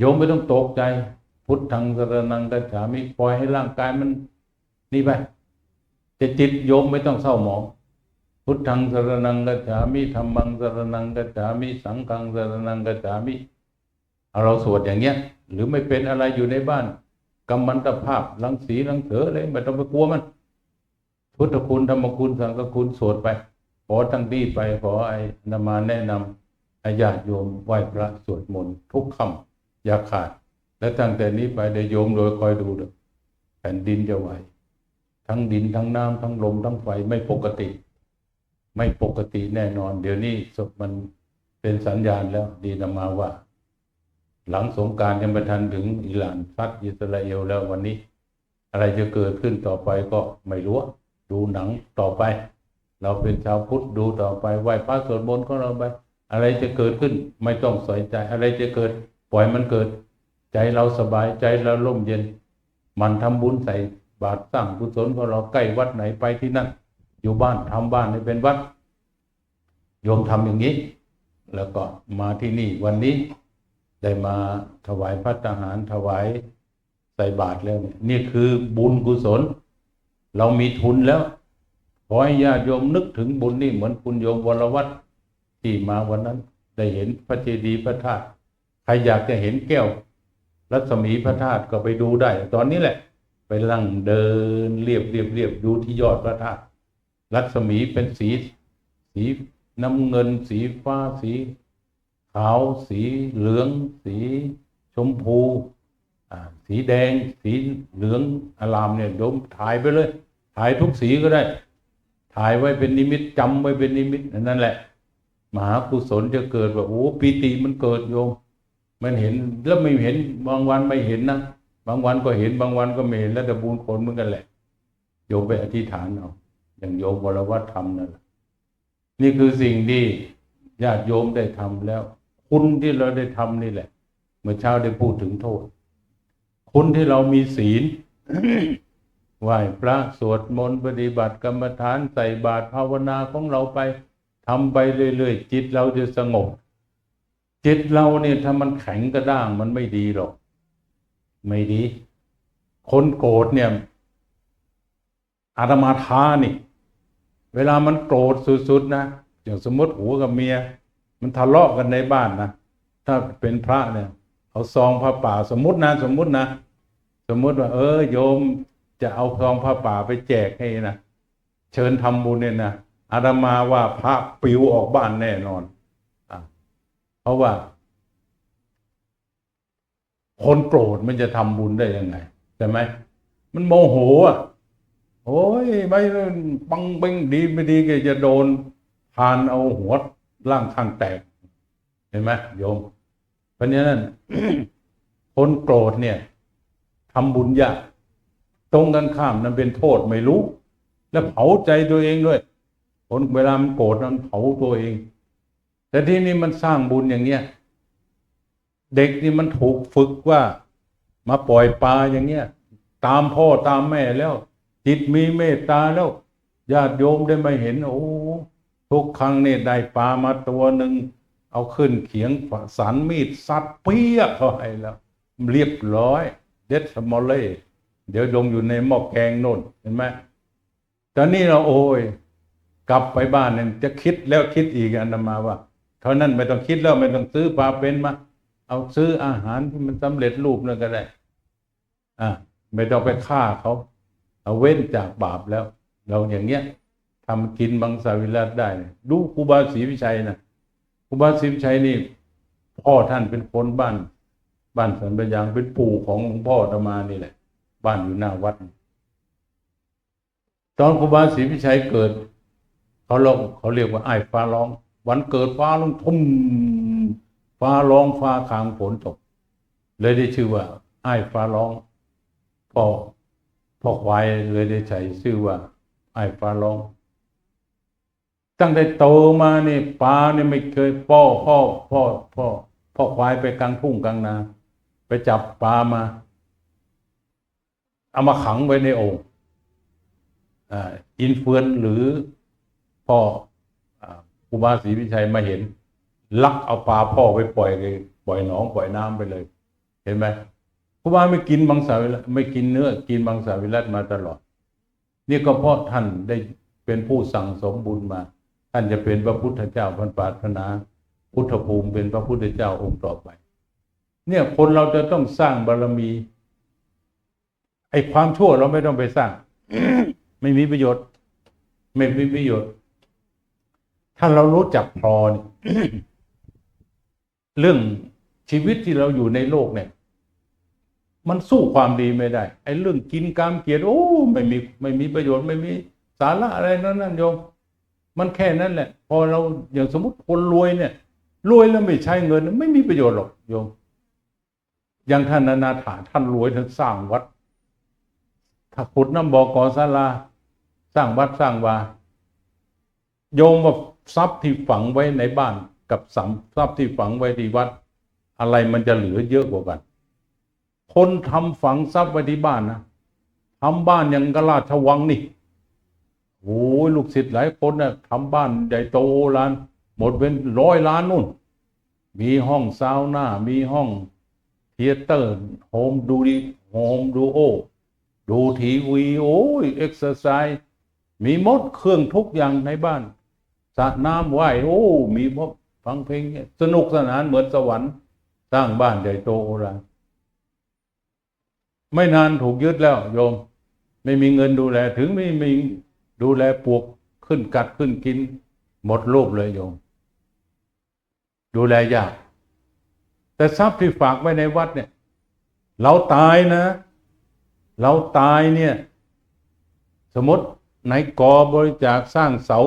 โยมไม่ต้องตกใจ พุทธังสรนังกัจฉามิปล่อยให้ร่างกายมัน นี่ไปแต่จิตโยมไม่ต้องเศร้าหมอง พุทธังสรนังกัจฉามิธรรมังสรนังกัจฉามิสังฆังสรนังกัจฉามิเราสวดอย่างเงี้ย หรือไม่เป็นอะไรอยู่ในบ้านกำมันตภาพรังสีรังเถออะไรไม่ต้องไปกลัวมันพุทธคุณธรรมคุณสังฆคุณสวดไป ขอทั้งที่ไปขอไอ้นามาแนะนำให้ญาโยมไหว้พระสวดมนต์ทุกคำ อย่าขาด และตั้งแต่นี้ไปเดี๋ยวโยมโดยคอยดูเด้อแผ่นดินจะไหว ทั้งดินทั้งน้ำทั้งลมทั้งไฟไม่ปกติ ไม่ปกติแน่นอน เดี๋ยวนี้ศพมันเป็นสัญญาณแล้ว ดีนมาว่า หลังสงการยังไม่ทันถึงอิหร่านซัดอิสราเอลแล้ววันนี้ อะไรจะเกิดขึ้นต่อไปก็ไม่รู้ ดูหนังต่อไป เราเป็นชาวพุทธดูต่อไปไหว้พระสวดมนต์ของเราไป อะไรจะเกิดขึ้น ไม่ต้องส่ใจ อะไรจะเกิด ปล่อยมันเกิด ใจเราสบายใจเราร่มเย็น มันทำบุญใส่บาตรสร้างกุศลของเราใกล้วัดไหนไปที่นั่น อยู่บ้านทำบ้านให้เป็นวัด โยมทำอย่างนี้ แล้วก็มาที่นี่วันนี้ได้มาถวายพระทหารถวายใส่บาตรแล้วเนี่ยนี่คือบุญกุศล เรามีทุนแล้วขอให้ญาติโยมนึกถึงบุญนี่เหมือนคุณโยมวรวัตรที่มาวันนั้น ได้เห็นพระเจดีย์พระธาตุ รอยากจะเห็นแก้ว รัศมีพระธาตุก็ไปดูได้ ตอนนี้แหละ ไปลั่งเดินเรียบเรียบเรียบดูที่ยอดพระธาตุรัศมีเป็นสี สีน้ำเงิน สีฟ้าสี ขาว สีเหลือง สีชมพูสีแดง สีเหลืองอลามเนี่ยโยมถ่ายไปเลย ถ่ายทุกสีก็ได้ ถ่ายไว้เป็นนิมิตจำไว้เป็นนิมิตนั่นแหละ มหากุศลจะเกิดว่าโอ้ปีติมันเกิดโยม มันเห็นแล้วไม่เห็นบางวันไม่เห็นนะบางวันก็เห็นบางวันก็ไม่เห็นแล้วแต่บุญผลเหมือนกันแหละโยมไปอธิษฐานเอาอย่างโยมวรวัตรทำนั่นแหละนี่คือสิ่งที่ญาติโยมได้ทำแล้ว คุณที่เราได้ทำนี่แหละ เมื่อเช้าได้พูดถึงโทษ คุณที่เรามีศีลไหว้พระสวดมนต์ปฏิบัติกรรมฐานใส่บาตรภาวนาของเราไปทำไปเรื่อยๆจิตเราจะสงบ จิตเราเนี่ยถ้ามันแข็งกระด้างมันไม่ดีหรอก ไม่ดี คนโกรธเนี่ย อาตมาท้านี่ เวลามันโกรธสุดๆนะอย่างสมมติหัวกับเมีย มันทะเลาะกันในบ้านนะถ้าเป็นพระเนี่ยเอาซองผ้าป่าสมมตินะสมมตินะสมมติว่า เออโยมจะเอาซองผ้าป่าไปแจกให้นะเชิญทำบุญเนี่ยนะอาตมาว่าพระปลิวออกบ้านแน่นอน เพราะว่า คนโกรธมันจะทำบุญได้ยังไงใช่ไหมมันโมโหอะโอ้ยไม่ปังเบงดีไม่ดีก็จะโดนพานเอาหัวร่างข้างแตก เห็นไหมโยม เพราะฉะนั้นคนโกรธเนี่ยทำบุญยากตรงกันข้ามนั้นเป็นโทษไม่รู้ และเผาใจตัวเองด้วย คนเวลามันโกรธมันเผาตัวเอง แต่ที่นี่มันสร้างบุญอย่างเนี้ย เด็กนี่มันถูกฝึกว่า มาปล่อยปลาอย่างเงี้ย ตามพ่อตามแม่แล้ว จิตมีเมตตาแล้วญาติโยมได้มาเห็น โอ้ทุกครั้งนี่ได้ปลามาตัวหนึ่งเอาขึ้นเขียงสันมีดซัดเปี้ยเข้าให้แล้ว เรียบร้อย เด็ดสมอลเล่เดี๋ยวลงอยู่ในหม้อแกงโน่นเห็นไหมตอนนี้เราโอ้ย กลับไปบ้านเนี่ยจะคิดแล้วคิดอีกอันมาว่า เท่านั้นไม่ต้องคิดแล้วไม่ต้องซื้อปลาเป็นมา เอาซื้ออาหารที่มันสำเร็จรูปนั่นก็ได้ อ่าไม่ต้องไปฆ่าเขาเอาเว้นจากบาปแล้ว เราอย่างเงี้ยทำกินบังสวิรัตได้ดูครูบาศรีวิชัยนะครูบาศรีวิชัยนี่ พ่อท่านเป็นคนบ้าน บ้านสันปะยางเป็นปู่ของหลวงพ่ออาตมานี่แหละ บ้านอยู่หน้าวัด ตอนครูบาศรีวิชัยเกิด เขาลงเขาเรียกว่าไอ้ฟ้าร้อง วันเกิดฟ้าร้องทุ่มฟ้าร้องฟ้าคางฝนตก เลยได้ชื่อว่าไอ้ฟ้าร้องพ่อพ่อควายเลยได้ใช้ชื่อว่า ไอ้ฟ้าร้อง ตั้งแต่โตมานี่ปลาเนี่ยไม่เคยพ่อพ่อพ่อพ่อพ่อควายไปกลางทุ่งกลางนาไปจับปลามาเอามาขังไว้ในโอ่งอ่าอินเฟือนหรือพ่อ ครูบาศรีวิชัยมาเห็น ลักเอาปลาพ่อไปปล่อยเลยปล่อยหนองปล่อยน้ำไปเลย เห็นไหมครูบาไม่กินบางสาวิรัตไม่กินเนื้อ กินบางสาวิรัตมาตลอด นี่ก็เพราะท่านได้เป็นผู้สั่งสมบุญมา ท่านจะเป็นพระพุทธเจ้าพันปาถนา พุทธภูมิเป็นพระพุทธเจ้าองค์ต่อไป เนี่ยคนเราจะต้องสร้างบารมี ไอ้ความชั่วเราไม่ต้องไปสร้าง ไม่มีประโยชน์ ไม่มีประโยชน์ ถ้าเรารู้จักพอเนี่ยเรื่องชีวิตที่เราอยู่ในโลกเนี่ย มันสู้ความดีไม่ได้ไอ้เรื่องกินกามเกียรติโอ้ไม่มีไม่มีประโยชน์ไม่มีสาระอะไรนั่นนั่นโยม มันแค่นั้นแหละ พอเราอย่างสมมติคนรวยเนี่ยรวยแล้วไม่ใช้เงิน ไม่มีประโยชน์หรอกโยมอย่างท่านนานาถาท่านรวยท่านสร้างวัด ถ้าขุดน้ำบ่อก่อศาลา สร้างวัดสร้างวาโยมว่า ทรัพย์ที่ฝังไว้ในบ้านกับสัมทรัพย์ที่ฝังไว้ที่วัด อะไรมันจะเหลือเยอะกว่ากัน คนทำฝังทรัพย์ไว้ที่บ้านนะทำบ้านย่างกราชวังนี่โอ้ยลูกศิษย์หลายคนนะ่ะทำบ้านใหญ่โตล้าน หมดเป็นร้อยล้านนู่น มีห้องซาวน่ามีห้องเทเตอร์โฮมดูดีโฮมดูโอดูทีวีโอ้ยเอ็กซ์ไซส์มีหมดเครื่องทุกอย่างในบ้าน ระน้ำว่ายโอ้ มีพบฟังเพลงสนุกสนานเหมือนสวรรค์สร้างบ้านใหญ่โตโอฬารไม่นานถูกยึดแล้วโยม ไม่มีเงินดูแล ถึงไม่มีดูแลปลวกขึ้นกัดขึ้นกิน หมดรูปเลยโยม ดูแลยาก แต่ทรัพย์ที่ฝากไว้ในวัดเนี่ย เราตายนะ เราตายเนี่ย สมมติในกอบริจาคสร้างเสา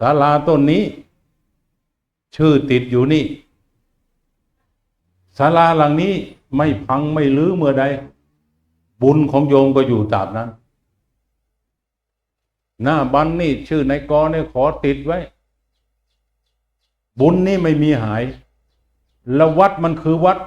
ศาลาต้นนี้ ชื่อติดอยู่นี่ศาลาหลังนี้ไม่พังไม่ลื้อเมื่อใด บุญของโยมก็อยู่ตราบนั้น หน้าบันนี่ชื่อในกอเนี่ยขอติดไว้ บุญนี่ไม่มีหาย แล้ววัดมันคือวัด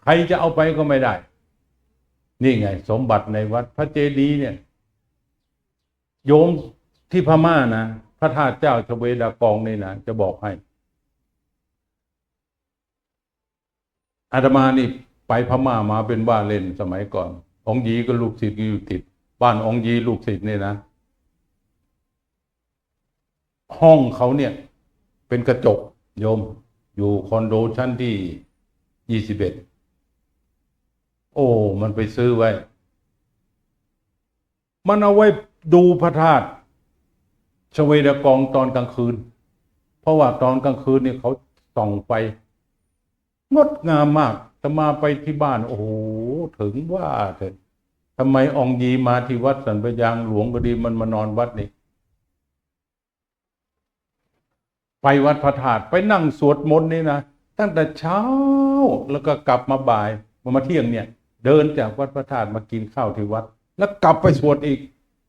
ใครจะเอาไปก็ไม่ได้ นี่ไง สมบัติในวัด พระเจดีย์เนี่ย โยมที่พม่านะ พระธาตุเจ้าชเวดากองนี่นะจะบอกให้ อาตมานี่ไปพม่ามาเป็นบ้านเล่นสมัยก่อน องยีก็ลูกศิษย์อยู่ติด บ้านองยีลูกศิษย์นี่นะ ห้องเขาเนี่ย เป็นกระจกโยม อยู่คอนโดชั้นที่ยี่สิบเอ็ดโอ้ มันไปซื้อไว้ มันเอาไว้ดูพระธาตุ ชเวดากองตอนกลางคืน เพราะว่าตอนกลางคืนเนี่ยเขาส่องไฟงดงามมากตมาไปที่บ้าน โอ้โหถึงว่าเถอะทำไมองค์ยีมาที่วัดสันปยางหลวงก็ดีมันมานอนวัดนี่ไปวัดพระธาตุไปนั่งสวดมนต์นี่นะตั้งแต่เช้าแล้วก็กลับมาบ่ายมามาเที่ยงเนี่ย เดินจากวัดพระธาตุมากินข้าวที่วัด แล้วกลับไปสวดอีก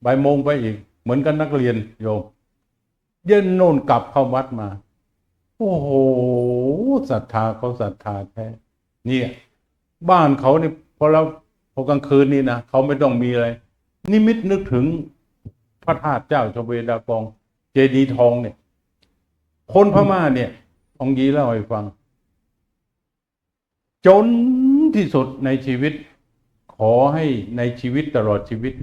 บ่ายโมงไปอีก เหมือนกันนักเรียนโยม เย็นโน่นกลับเข้าวัดมา โอ้โหศรัทธาเขาศรัทธาแท้เนี่ย บ้านเขาเนี่ยพอเราพอกลางคืนนี่นะเขาไม่ต้องมีอะไร นิมิตนึกถึงพระธาตุเจ้าชเวดากอง เจดีทองเนี่ย คนพม่าเนี่ยองยีเล่าให้ฟัง จนที่สุดในชีวิต ขอให้ในชีวิตตลอดชีวิต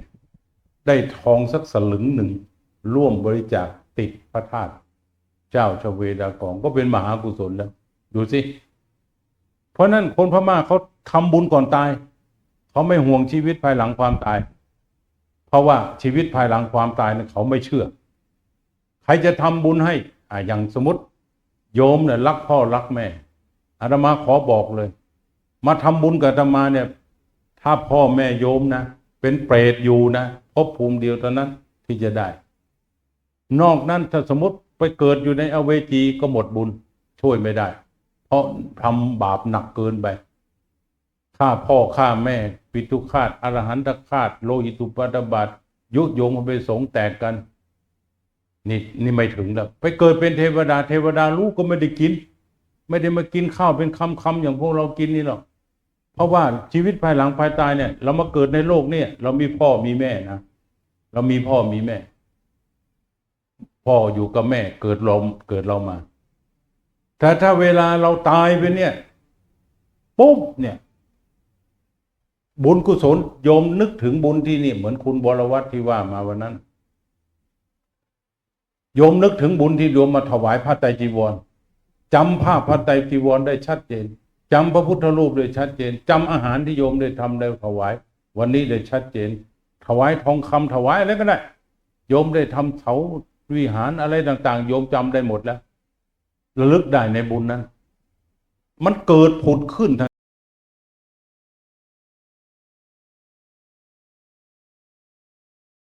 ได้ทองสักสลึงหนึ่ง ร่วมบริจาค ติดพระธาตุเจ้าชเวดากองก็เป็นมหากุศลแล้ว ดูสิ เพราะนั้นคนพม่าเขาทำบุญก่อนตาย เขาไม่ห่วงชีวิตภายหลังความตาย เพราะว่าชีวิตภายหลังความตายเนี่ยเขาไม่เชื่อ ใครจะทำบุญให้อ่าอย่างสมมติ โยมเนี่ยรักพ่อรักแม่อาตมาขอบอกเลย มาทำบุญกับอาตมาเนี่ย ถ้าพ่อแม่โยมนะเป็นเปรตอยู่นะภพภูมิเดียวเท่านั้นที่จะได้ นอกนั้นถ้าสมมติไปเกิดอยู่ในอเวจีก็หมดบุญช่วยไม่ได้ เพราะทำบาปหนักเกินไปฆ่าพ่อฆ่าแม่ปิตุคาตอรหันตคาตโลหิตุปัตบาตยุยงไปสงแตกกัน นี่นี่ไม่ถึงแล้วไปเกิดเป็นเทวดา เทวดารู้ก็ไม่ได้กิน ไม่ได้มากินข้าวเป็นคำคำอย่างพวกเรากินนี่หรอกเพราะว่าชีวิตภายหลังภายตายเนี่ย เรามาเกิดในโลกเนี่ย เรามีพ่อมีแม่นะเรามีพ่อมีแม่ พ่ออยู่กับแม่เกิดเราเกิดเรามา แต่ถ้าเวลาเราตายไปเนี่ยปุ๊บเนี่ย บุญกุศลโยมนึกถึงบุญที่นี่ เหมือนคุณบรวัตที่ว่ามาวันนั้น โยมนึกถึงบุญที่โยมมาถวายพระไตรจีวรจำภาพพระไตรจีวรได้ชัดเจนจำพระพุทธรูปได้ชัดเจนจำอาหารที่โยมได้ทำได้ถวาย วันนี้ได้ชัดเจน ถวายทองคำถวายอะไรก็ได้ โยมได้ทำเสา วิหารอะไรต่าง ๆ โยมจำได้หมดแล้วระลึกได้ในบุญนั้น มันเกิดผุดขึ้นทัน